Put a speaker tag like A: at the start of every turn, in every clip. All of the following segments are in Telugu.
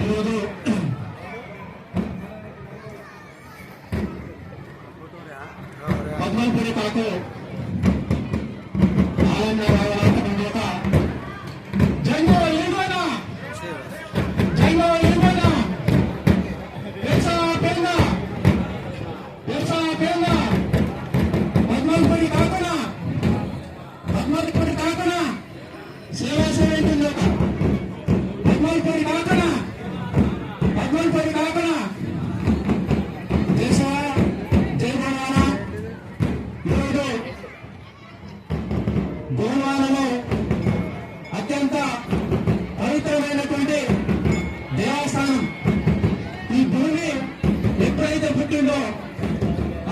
A: ఈరోజు పద్మపురి కాకు ఆనంద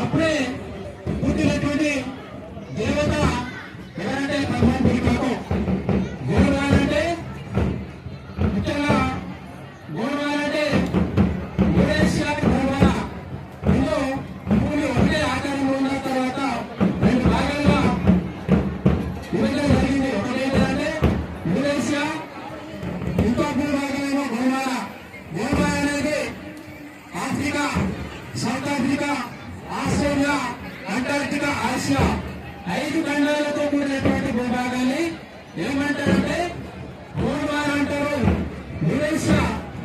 A: ఎప్పుడైతే ఏమంటారంటే గోవాల అంటారు యురేషియా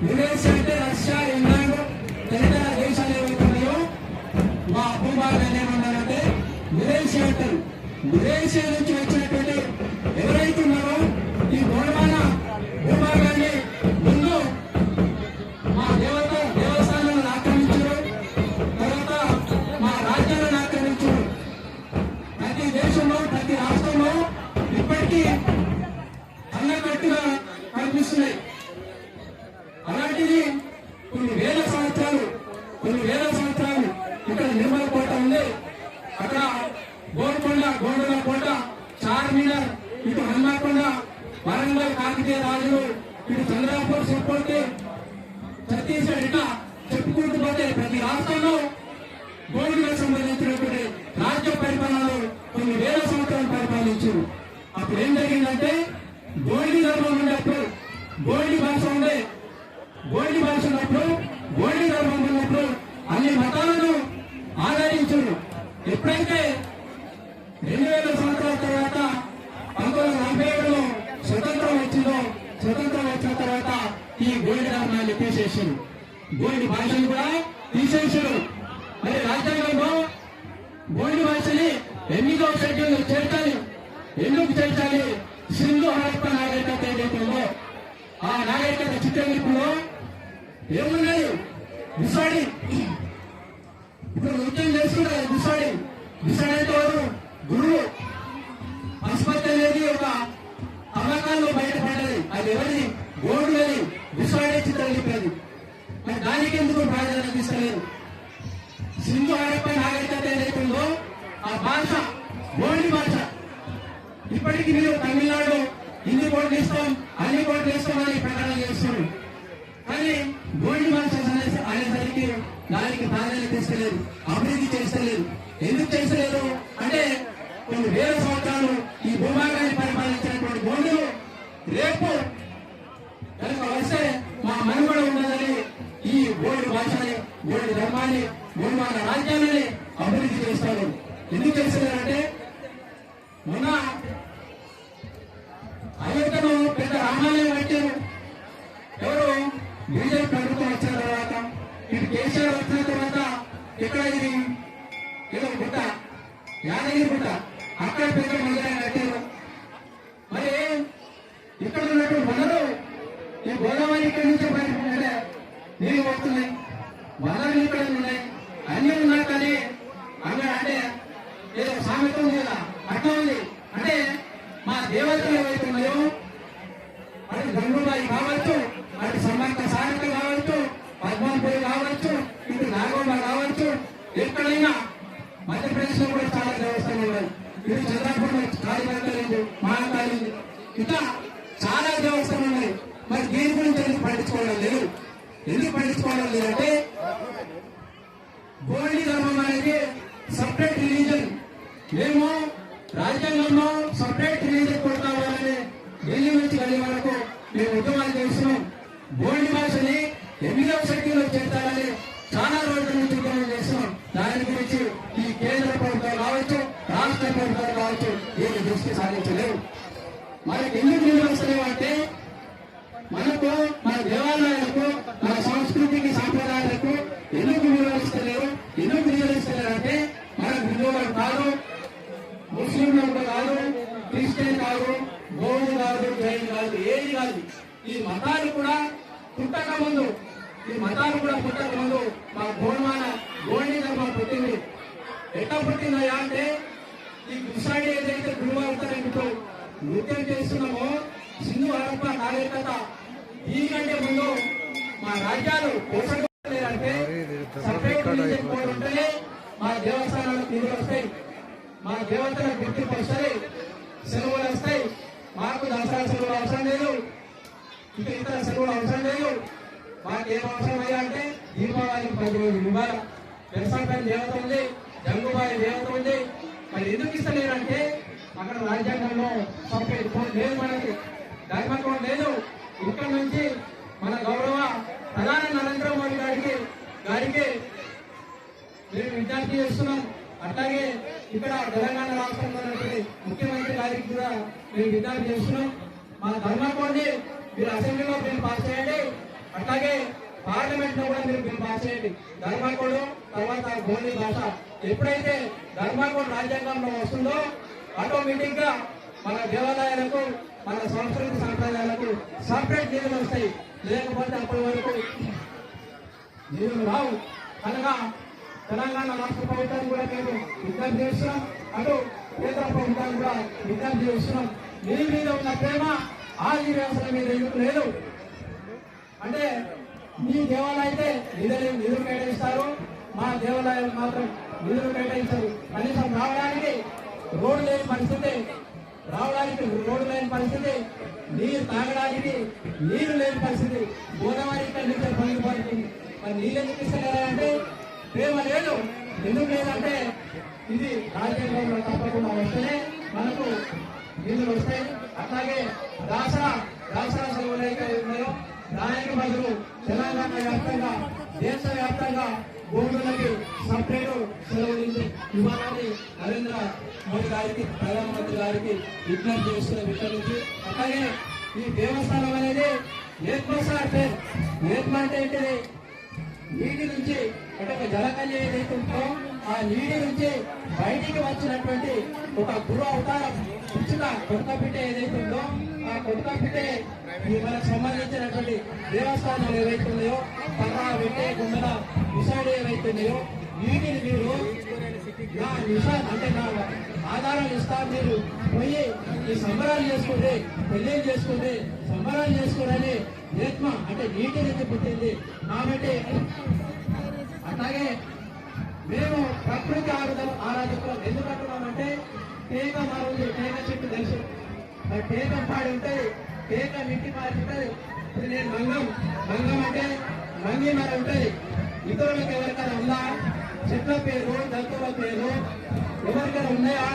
A: యురేషియా అంటే రష్యా ఇంగ్లాండ్ తదితర దేశాలు మా భూభాగాన్ని ఏమన్నారంటే యురేషియా అంటారు. యురేషియా నుంచి రాజులు వీడు చంద్రబాబు చెప్పండి ఛత్తీస్గఢ్ ఇట్లా చెప్పుకుంటూ పోతే ప్రతి రాష్ట్రంలో గోల్డ్కి సంబంధించినటువంటి రాజ్య పరిపాలనలు కొన్ని వేల సంవత్సరాలు పరిపాలించారు. అప్పుడు ఏం జరిగిందంటే గోల్డ్ ధర్మం ఉన్నప్పుడు గోల్డ్ భాష ఉండే గోల్డ్ భాష ఉన్నప్పుడు గోల్డ్ ధర్మం ఉన్నప్పుడు అన్ని మతాలను ఆదరించారు ఎప్పుడైతే రెండు వేల సంవత్సరాల తర్వాత పంతొమ్మిది వందల నలభై ఏడులో స్వతంత్రం వచ్చిందో స్వతంత్రం వచ్చిన తర్వాత ఈ గోల్డ్ ధర్మాన్ని భాషను కూడా తీసేసారు మరి రాజ్యాంగంలో గోల్డ్ భాషని ఎన్నికల షెడ్యూల్ చేర్చాలి. ఎందుకు చేర్చాలి? సింధు హరప్ప నాగరికత ఏదైతే ఆ నాగరికత చిత్రలిపిలో ఏమున్నాయి? విసాడి ఇప్పుడు నృత్యం చేసుకున్నారు విసాడి విసాడి అంటే ఎవరు? గురువు. ఆసుపత్రి అనేది ఒక తవ్వకాల్లో బయటపడ్డది. అది ఎవరిది? గోల్డ్ అని విసాడే మరి దానికి ఎందుకు ప్రాధాన్యత తీసుకోలేదు? సింధు హరప్ప నాగరికత ఏదైతుందో ఆ భాష గోల్డ్ భాష. ఇప్పటికీ మీరు తమిళనాడు హిందీ కోట్లు ఇస్తాం అన్ని కోట్లు ఇస్తామని ప్రకటన చేస్తున్నారు. కానీ గోల్డ్ భాష అనేసరికి దానికి ప్రాధాన్యత తీసుకోలేదు అభివృద్ధి చేస్తలేదు. ఎందుకు చేస్తలేదు అంటే కొన్ని వేల సంవత్సరాలు ఈ భూభాగాన్ని పరిపాలించినటువంటి గోండులు రేపు భాషని ధర్మాన్ని ధర్మాన్ని మన రాజ్యాన్ని అభివృద్ధి చేస్తారు ఎందుకు చేస్తున్నారంటే మొన్న అయోధ్యలో పెద్ద రామాలయం కట్టారు. ఎవరు? బీజేపీ ప్రభుత్వం వచ్చిన తర్వాత ఇటు కేసీఆర్ వచ్చిన తర్వాత ఇక్కడ ఇది? ఏదో గుట్ట యాదగిరి గుట్ట. అక్కడ పెద్ద మందిరాన్ని కట్టారు మరి ఇక్కడ ఉన్నటువంటి వనరు ఈ గోదావరి ఇక్కడి నుంచి బయటపడే నీళ్ళు వస్తున్నాయి వనరులు ఇక్కడ ఉన్నాయి. అన్ని ఉన్నాయి కానీ అక్కడ అంటే ఏదో సామెత ఉంది కదా అట్లా ఉంది. అంటే మా దేవతలు ఏవైతే ఉన్నాయో అటు గంగుబాయి కావచ్చు అటు సమ్మక్క సారథ కావచ్చు పద్మాపురి కావచ్చు ఇటు నాగోబ కావచ్చు ఎక్కడైనా మధ్యప్రదేశ్లో కూడా చాలా దేవస్థానం ఉన్నాయి. ఇటు చంద్రపూర్ కాళీమాతలేదు మహాకాళి ఇట్లా చాలా దేవస్థానం ఉన్నాయి. మరి దీని గురించి పట్టించుకోవడం లేదు? ఎందుకు పట్టించుకోవడం లేదంటే గోల్డ్ ధర్మం అనేది సపరేట్ రిలీజన్ మేము రాజ్యాంగంలో సపరేట్ రిలీజన్ కొడతామని ఢిల్లీ నుంచి వెళ్ళే వరకు మేము ఉద్యమాలు చేస్తున్నాం. బోల్డ్ భాషని ఎనిమిదవ శక్తిలో చేర్చాలని చాలా రోజుల నుంచి ఉద్యమం చేస్తున్నాం. దాని గురించి ఈ కేంద్ర ప్రభుత్వం కావచ్చు రాష్ట్ర ప్రభుత్వం కావచ్చు దీన్ని దృష్టి సాధించలేవు మనకి ఎందుకు నిధులు వస్తలేవు అంటే మనకు మన దేవాలయాలకు సంస్కృతికి సాంప్రదాయాలకు ఎందుకు విలువలిస్తలేరు ఎందుకు విలువలిస్తలేరు అంటే మన హిందువులు కాదు ముస్లింలు కాదు క్రిస్టియన్ కాదు గోడు కాదు జైన్ కాదు ఏది కాదు. ఈ మతాలు కూడా పుట్టక ముందు ఈ మతాలు కూడా పుట్టక ముందు మా గోడమాన గోల్డీ ధర్మం పుట్టింది. ఎట్లా పుట్టిందయ్యా అంటే ఈ కృష్ణాడి ఏదైతే గురువార్తనంటూ నృత్యం చేస్తున్నామో సింధు హరప్ప నాగరికత ఈ కంటే ముందు మా రాజ్యాలు పోషకపోలేదంటే సపరేట్ కోడ్ ఉంటేనే మా దేవస్థానాలకు నిధులు వస్తాయి మా దేవతలకు గుర్తింపు వస్తాయి. సెలవులు వస్తాయి. మాకు దసరా సెలవులు అవసరం లేదు. ఇక ఇతర సెలవులు అవసరం లేదు. మాకు ఏం అవసరం అయ్యా అంటే దీపావళికి పది రోజులు ఇవ్వాలి. పెరసాపల్లి దేవత ఉంది. జంగుబాయి దేవత ఉంది. మరి ఎందుకు ఇస్తలేరంటే అక్కడ రాజ్యాంగంలో సపరేట్ కోడ్ లేదు మనకి. ధర్మ కోడ్ లేదు? ఇక్కడ నుంచి మన గౌరవ ప్రధాని నరేంద్ర మోడీ గారికి గారికి మేము విజ్ఞప్తి చేస్తున్నాం. అట్లాగే ఇక్కడ తెలంగాణ రాష్ట్రంలో ఉన్నటువంటి ముఖ్యమంత్రి గారికి కూడా మేము విజ్ఞప్తి చేస్తున్నాం. మా ధర్మకోండి మీరు అసెంబ్లీలో బిల్ పాస్ చేయండి. అట్లాగే పార్లమెంట్లో కూడా మీరు బిల్ పాస్ చేయండి. ధర్మకోడు తర్వాత గోళీ భాష ఎప్పుడైతే ధర్మకోడ్ రాజ్యాంగంలో వస్తుందో ఆటోమేటిక్గా మన దేవాలయాలకు మన సంస్కృతి సాంప్రదాయాలకు సపరేట్ నిధులు వస్తాయి. లేకపోతే అప్పటి వరకు నిధులు రావు. అనగా తెలంగాణ రాష్ట్ర ప్రభుత్వాన్ని కూడా మేము విజ్ఞప్తి చేస్తున్నాం. అటు కేంద్ర ప్రభుత్వాన్ని కూడా విజ్ఞప్తి చేస్తున్నాం. మీ మీద ఉన్న ప్రేమ ఆదివాసుల మీద ఎందుకు లేదు? అంటే మీ దేవాలయం అయితే నిధులు నిధులు కేటాయిస్తారు. మా దేవాలయాలు మాత్రం నిధులు కేటాయించారు. కనీసం రావడానికి రోడ్డు లేని పరిస్థితి రావడానికి రోడ్డు లేని పరిస్థితి నీరు తాగడానికి నీరు లేని పరిస్థితి గోదావరి ఇక్కడ నుంచి పనికి పడుతుంది మరి నీళ్ళు ఎందుకు ఇస్తలేరంటే ప్రేమ లేదు ఎందుకు లేదంటే ఇది రాజకీయంలో తప్పకుండా వస్తేనే మనకు నిధులు వస్తాయి. అట్లాగే దాసరా దాసరా సెలవులు అయితే ఉన్నాయో దానికి బదులు తెలంగాణ వ్యాప్తంగా దేశ వ్యాప్తంగా భూములకి సపరేట్ సెలవులు ఇవ్వాలని నరేంద్ర మోడీ గారికి ప్రధానమంత్రి విజ్ఞప్తి చేస్తున్న విషయం నుంచి. అలాగే ఈ దేవస్థానం అనేది ఏత్మస అంటే అంటే ఏంటిది? నీటి నుంచి అంటే ఒక జలకన్య ఏదైతే ఉందో ఆ నీటి నుంచి బయటికి వచ్చినటువంటి ఒక గురు అవతారం ఇచ్చిన కొత్తపిట్ట ఏదైతే ఉందో ఆ కొత్తపిట్ట ఈ మనకు సంబంధించినటువంటి దేవస్థానాలు ఏవైతే ఉన్నాయో పర్రా వెంటే గుండెల విషాడు ఏవైతే ఉన్నాయో వీటిని మీరు నా నిషా అంటే నా ఆధారాలు ఇస్తా మీరు పోయి ఈ సంబరాలు చేసుకుంటే పెళ్ళి చేసుకుంటే సంబరాలు చేసుకోరని ఆత్మ అంటే నీటి నుంచి పుట్టింది. కాబట్టి అట్లాగే మేము ప్రకృతి ఆరాధన ఆరాధకులు ఎందుకు అంటున్నామంటే పేక మారుంది. టేక చెట్టు తెలుసు ఆ పాడి ఉంటుంది టేక మిట్టి పాడి ఉంటుంది ఇప్పుడు నేను మంగం మంగం అంటే మంగి మరి ఉంటుంది ఇతరులకు ఎవరికైనా ఉందా? చెట్ల పేరు దళితుల పేరు ఎవరికైనా ఉన్నాయా?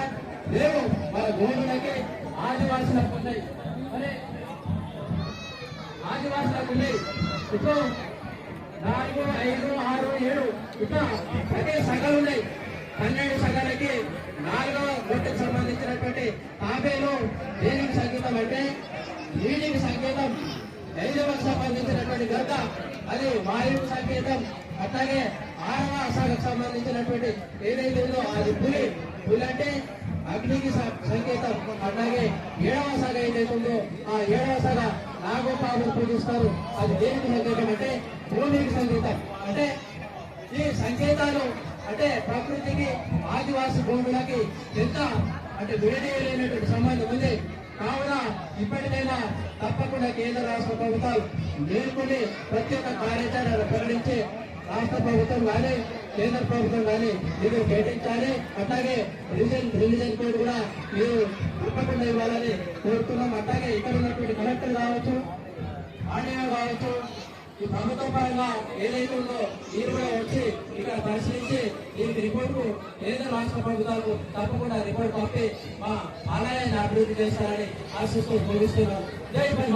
A: లేవు. మన భూములకి ఆదివాసులకు ఉన్నాయి మరి ఆదివాసులకు ఉన్నాయి ఇప్పుడు నాలుగు ఐదు ఆరు ఏడు. ఇట్లా ప్రతి సగలు ఉన్నాయి. పన్నెండు సగాలకి నాలుగవ గుట్టకు సంబంధించినటువంటి తాబేలు దేనికి సంకేతం అంటే నీటికి సంకేతం ఐదవకు సంబంధించినటువంటి గద్ద అది వాయువు సంకేతం అట్లాగే ఆరవ శాఖకు సంబంధించినటువంటి ఏదైతే ఉందో అది పులి పులి అంటే అగ్నికి సంకేతం. అట్లాగే ఏడవ సాగ ఏదైతే ఉందో ఆ ఏడవ సాగ నాగోపాలు పూజిస్తారు. అది దేనికి సంకేతం అంటే భూమికి సంకేతం. అంటే ఈ సంకేతాలు అంటే ప్రకృతికి ఆదివాసి భూములకి ఎంత అంటే విడదీయలేనటువంటి సంబంధం ఉంది. కావున ఇప్పటికైనా తప్పకుండా కేంద్ర రాష్ట్ర ప్రభుత్వాలు మేల్కొని ప్రత్యేక కార్యాచరణ ప్రకటించి రాష్ట్ర ప్రభుత్వం కానీ కేంద్ర ప్రభుత్వం కానీ మీరు కేటాయించాలి. అట్లాగే రిలీజన్ రిలీజన్ కోడ్ కూడా మీరు తప్పకుండా ఇవ్వాలని కోరుతున్నాం. అట్లాగే ఇక్కడ ఉన్నటువంటి కలెక్టర్ కావచ్చు ఆర్డీఓ కావచ్చు ఈ ప్రభుత్వ పరంగా ఏదైతే ఉందో మీరు కూడా వచ్చి ఇక్కడ పరిశీలించి దీనికి రిపోర్టు కేంద్ర రాష్ట్ర ప్రభుత్వాలు తప్పకుండా రిపోర్ట్ పంపి మా ఆలయాన్ని అభివృద్ధి చేస్తారని ఆశిస్తూ ముగిస్తున్నాం జై పని